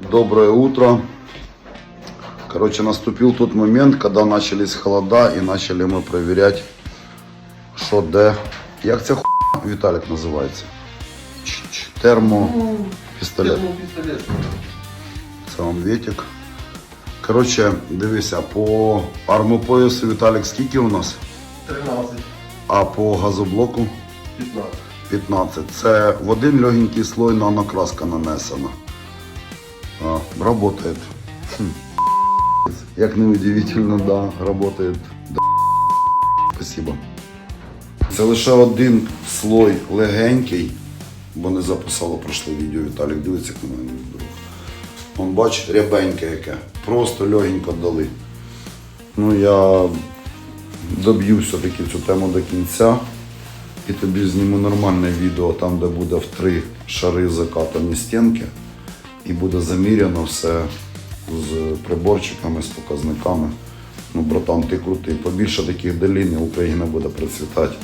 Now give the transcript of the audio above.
Доброе утро. Короче, наступил тот момент, когда начались холода и начали мы проверять, що де. Як ця хуйня, Віталік називається? Ч-ч, Термопістолет. пістолет. Це вам Вітик. Коротше, дивися, по армопоясу Віталік скільки у нас? 13, А по газоблоку 15. 15. Це в один легенький слой нанокраска нанесена. А, работает. Хм. Як не удивительно, да, работает. Да. Спасибо. Це лише один слой легенький, бо не записало прошле відео. Віталік дивиться, як на мене друг. Он бач, рябеньке яке. Просто легенько дали. Ну я доб'ю все-таки цю тему до кінця. І тобі зніму нормальне відео, там, де буде в три шари закатані стінки. І буде заміряно все з приборчиками, з показниками. Ну, братан, ти крутий. Побільше таких долін Україна буде процвітати.